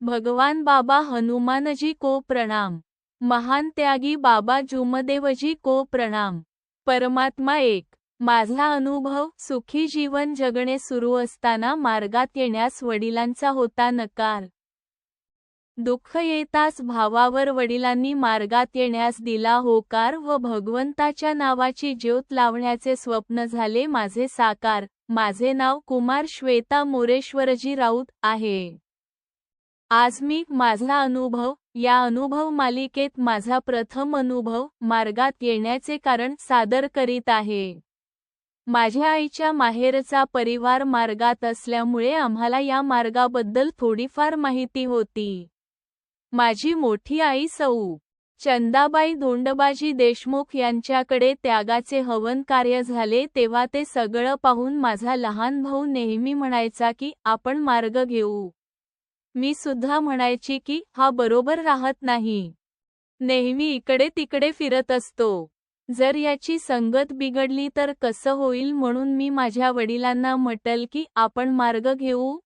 भगवान बाबा हनुमानजी को प्रणाम. महान त्यागी बाबा जुमदेवजी को प्रणाम. परमात्मा एक. माझा अनुभव सुखी जीवन जगणे सुरू असताना मार्गात येण्यास वडिलांचा होता नकार. दुःख येताच भावावर वडिलांनी मार्गात येण्यास दिला होकार व भगवंताच्या नावाची ज्योत लावण्याचे स्वप्न झाले. माझे साकार. माझे नाव कुमार श्वेता मोरेश्वरजी राऊत आहे. आज मी माझा अनुभव या अनुभव मालिकेत माझा प्रथम अनुभव मार्गात येण्याचे कारण सादर करीत आहे. माझ्या आईच्या माहेरचा परिवार मार्गात असल्यामुळे आम्हाला या मार्गाबद्दल थोडीफार माहिती होती. माझी मोठी आई सौ. चंदाबाई धोंडबाजी देशमुख यांच्याकडे त्यागाचे हवन कार्य झाले तेव्हा ते सगळं पाहून माझा लहान भाऊ नेहमी म्हणायचा की आपण मार्ग घेऊ. मी सुद्धा म्हणायची की हा बरोबर राहत नाही. नेहमी इकडे तिकडे फिरत असतो. जर याची संगत बिघडली तर कसं होईल म्हणून मी माझ्या वडिलांना म्हटल की आपण मार्ग घेऊ?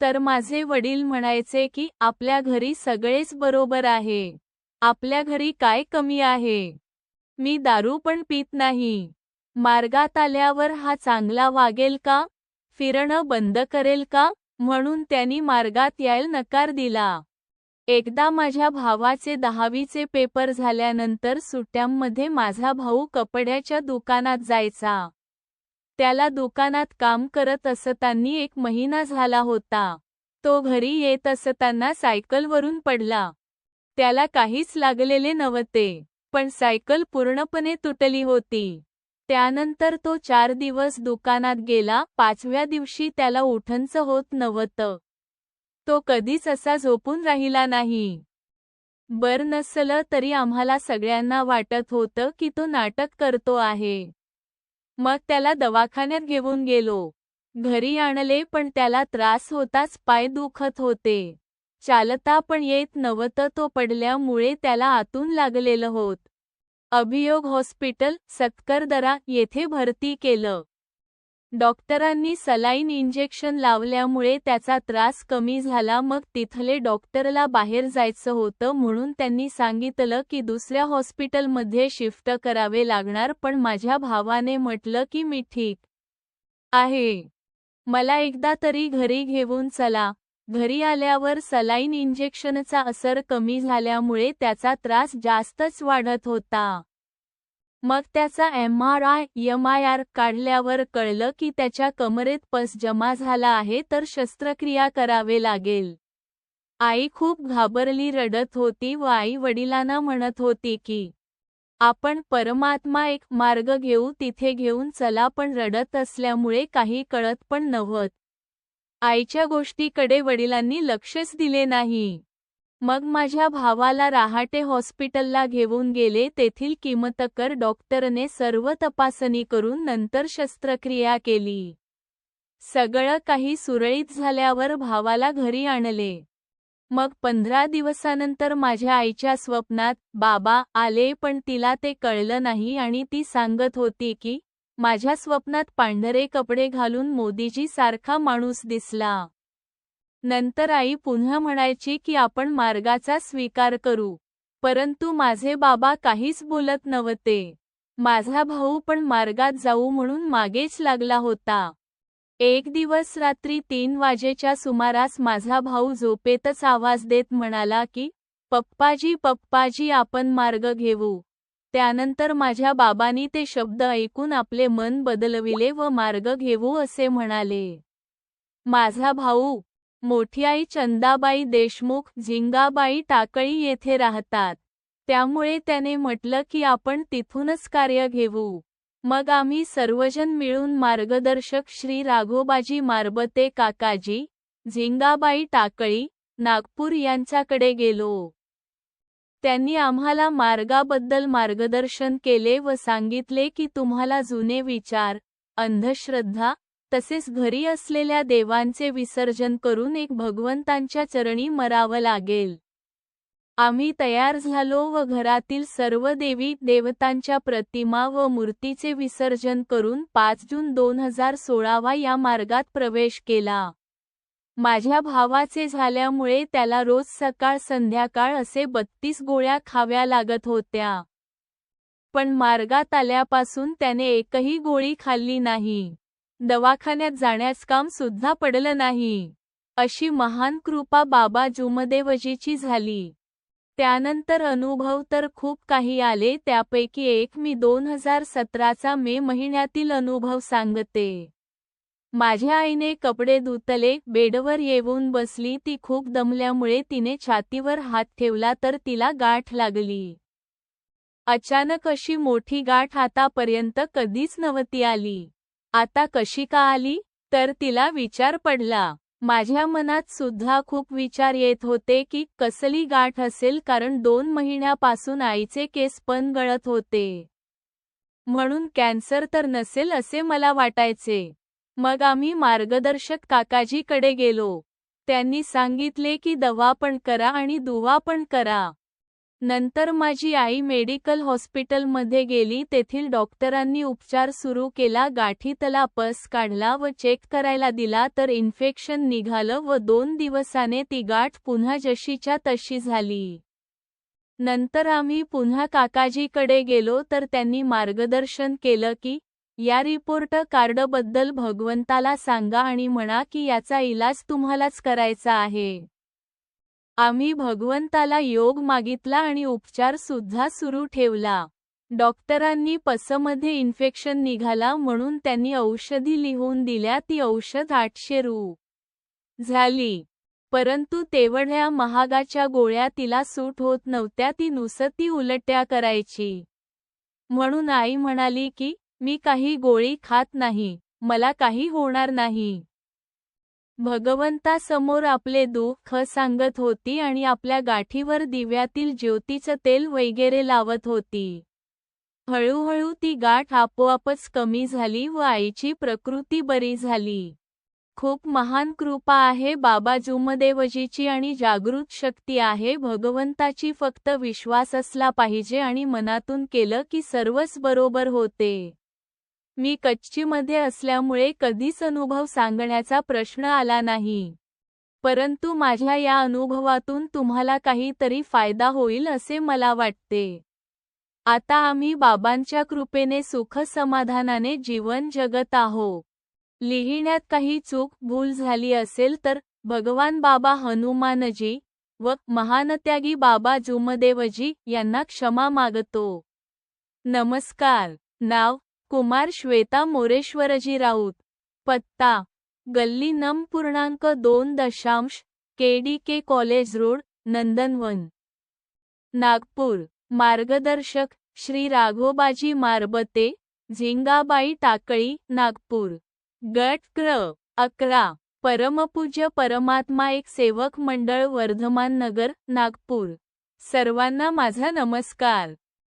तर माझे वडील म्हणायचे की आपल्या घरी सगळेच बरोबर आहे. आपल्या घरी काय कमी आहे? मी दारू पण पित नाही. मार्गात आल्यावर हा चांगला वागेल का? फिरणं बंद करेल का? म्हणून त्यांनी मार्गात यायला नकार दिला. एकदा माझ्या भावाचे दहावीचे पेपर झाल्यानंतर सुट्ट्यांमध्ये माझा भाऊ कपड्याच्या दुकानात जायचा. त्याला दुकानात काम करत असताना एक महिना झाला होता. तो घरी येत असताना सायकलवरून पडला. त्याला काहीच लागलेले नव्हते पण सायकल पूर्णपणे तुटली होती. त्यानंतर तो चार दिवस दुकानात गेला पाचव्या दिवशी त्याला उठंच होत नव्हतं. तो कधीच असा झोपून राहिला नाही. बर नसलं तरी आम्हाला सगळ्यांना वाटत होतं की तो नाटक करतो आहे. मग त्याला दवाखान्यात घेऊन गेलो. घरी आणले पण त्याला त्रास होताच पाय दुखत होते. चालता पण येत नव्हतं तो पडल्यामुळे त्याला आतून लागलेलं होत. अभियोग हॉस्पिटल सत्करदरा येथे भरती केलं. डॉक्टरांनी सलाईन इंजेक्शन लावल्यामुळे त्याचा त्रास कमी झाला मग तिथले डॉक्टरला बाहेर जायचं होतं म्हणून त्यांनी सांगितलं की दुसऱ्या हॉस्पिटलमध्ये शिफ्ट करावे लागणार पण माझ्या भावाने म्हटलं की मी ठीक आहे. मला एकदा तरी घरी घेऊन चला. घरी आल्यावर सलाईन इंजेक्शनचा असर कमी झाल्यामुळे त्याचा त्रास जास्तच वाढत होता. मग त्याचा M R I M I R काढल्यावर कळलं की त्याच्या कमरेत पस जमा झाला आहे तर शस्त्रक्रिया करावे लागेल. आई खूप घाबरली रडत होती व आई वडिलांना म्हणत होती की आपण परमात्मा एक मार्ग घेऊ तिथे घेऊन चला पण रडत असल्यामुळे काही कळत पण नव्हत. आईच्या गोष्टीकडे वडिलांनी लक्षच दिले नाही. मग माझ्या भावाला रहाटे हॉस्पिटलला घेऊन गेले तेथील किमतकर डॉक्टरने सर्व तपासणी करून नंतर शस्त्रक्रिया केली. सगळं काही सुरळीत झाल्यावर भावाला घरी आणले. मग पंधरा दिवसानंतर माझ्या आईच्या स्वप्नात बाबा आले पण तिला ते कळलं नाही आणि ती सांगत होती की माझ्या स्वप्नात पांढरे कपडे घालून मोदीजी सारखा माणूस दिसला. नंतर आई पुन्हा म्हणायची की आपण मार्गाचा स्वीकार करू. परंतु माझे बाबा काहीच बोलत नव्हते. माझा भाऊ पण मार्गात जाऊ म्हणून मागेच लागला होता. एक दिवस रात्री तीन वाजेच्या सुमारास माझा भाऊ झोपेतच आवाज देत म्हणाला की पप्पाजी पप्पाजी आपण मार्ग घेऊ. त्यानंतर माझ्या बाबांनी ते शब्द ऐकून आपले मन बदलविले व मार्ग घेऊ असे म्हणाले. माझा भाऊ मोठी आई चंदाबाई देशमुख झिंगाबाई टाकळी येथे राहतात. त्यामुळे त्याने म्हटलं की आपण तिथूनच कार्य घेऊ. मग आम्ही सर्वजण मिळून मार्गदर्शक श्री राघोबाजी मारबते काकाजी झिंगाबाई टाकळी नागपूर यांच्याकडे गेलो. त्यांनी आम्हाला मार्गाबद्दल मार्गदर्शन केले व सांगितले की तुम्हाला जुने विचार अंधश्रद्धा तसेच घरी असलेल्या देवांचे विसर्जन करून एक भगवंतांच्या चरणी मरावं लागेल. आम्ही तयार झालो व घरातील सर्व देवी देवतांच्या प्रतिमा व मूर्तीचे विसर्जन करून पाच जून दोन हजार सोळावा या मार्गात प्रवेश केला. माझ्या भावाचे झाल्यामुळे त्याला रोज सकाळ संध्याकाळ असे बत्तीस गोळ्या खाव्या लागत होत्या. पण मार्गात आल्यापासून त्याने एकही गोळी खाल्ली नाही. दवाखान्यात जाण्यास काम सुद्धा पडलं नाही. अशी महान कृपा बाबा जुमदेवजीची झाली. त्यानंतर अनुभव तर खूप काही आले त्यापैकी एक मी दोन हजार सतराचा मे महिन्यातील अनुभव सांगते. माझ्या आईने कपडे धुतले बेडवर येऊन बसली ती खूप दमल्यामुळे तिने छातीवर हात ठेवला तर तिला गाठ लागली. अचानक अशी मोठी गाठ आतापर्यंत कधीच नव्हती आली. आता कशी का आली? तर तिला विचार पडला. माझ्या मनात सुद्धा खूप विचार येत होते की कसली गाठ असेल कारण दोन महिन्यापासून आईचे केस पण गळत होते. म्हणून कॅन्सर तर नसेल असे मला वाटायचे. मग आम्ही मार्गदर्शक काकाजीकडे गेलो. त्यांनी सांगितले की दवा पण करा आणि दुवा पण करा. नंतर माझी आई मेडिकल हॉस्पिटलमध्ये गेली तेथील डॉक्टरांनी उपचार सुरू केला गाठीतला पस काढला व चेक करायला दिला तर इन्फेक्शन निघालं व दोन दिवसाने ती गाठ पुन्हा जशीच्या तशी झाली. नंतर आम्ही पुन्हा काकाजीकडे गेलो तर त्यांनी मार्गदर्शन केलं की या रिपोर्ट कार्डबद्दल भगवंताला सांगा आणि म्हणा की याचा इलाज तुम्हालाच करायचा आहे. आम्ही भगवंताला योग मागितला आणि उपचार सुद्धा सुरू ठेवला. डॉक्टरांनी पसमध्ये इन्फेक्शन निघाला म्हणून त्यांनी औषधी लिहून दिल्या ती औषध आठशे रु. झाली. परंतु तेवढ्या महागाच्या गोळ्या तिला सूट होत नव्हत्या ती नुसती उलट्या करायची. म्हणून आई म्हणाली की मी काही गोळी खात नाही मला काही होणार नाही. भगवंतासमोर आपले दुःख सांगत होती आणि आपल्या गाठीवर दिव्यातील ज्योतीचं तेल वगैरे लावत होती. हळूहळू ती गाठ आपोआपच कमी झाली व आईची प्रकृती बरी झाली. खूप महान कृपा आहे बाबा जुमदेवजीची आणि जागृत शक्ती आहे भगवंताची फक्त विश्वास असला पाहिजे आणि मनातून केलं की सर्वच बरोबर होते. मी कच्चीमध्ये असल्यामुळे कधीच अनुभव सांगण्याचा प्रश्न आला नाही. परंतु माझ्या या अनुभवातून तुम्हाला काहीतरी फायदा होईल असे मला वाटते. आता आम्ही बाबांच्या कृपेने सुख समाधानाने जीवन जगत आहो लिहिण्यात काही चूक भूल झाली असेल तर भगवान बाबा हनुमानजी व महानत्यागी बाबा जुमदेवजी यांना क्षमा मागतो. नमस्कार. नाव कुमार श्वेता मोरेश्वरजी राऊत. पत्ता. गल्ली नम पूर्णांक दोन दशांश KDK college road Nandanvan. Nagpur. मार्गदर्शक श्री राघोबाजी मारबते झिंगाबाई टाकळी नागपूर. गट क्र. अकरा. परमपूज्य परमात्मा एक सेवक मंडळ वर्धमान नगर नागपूर. सर्वांना माझा नमस्कार.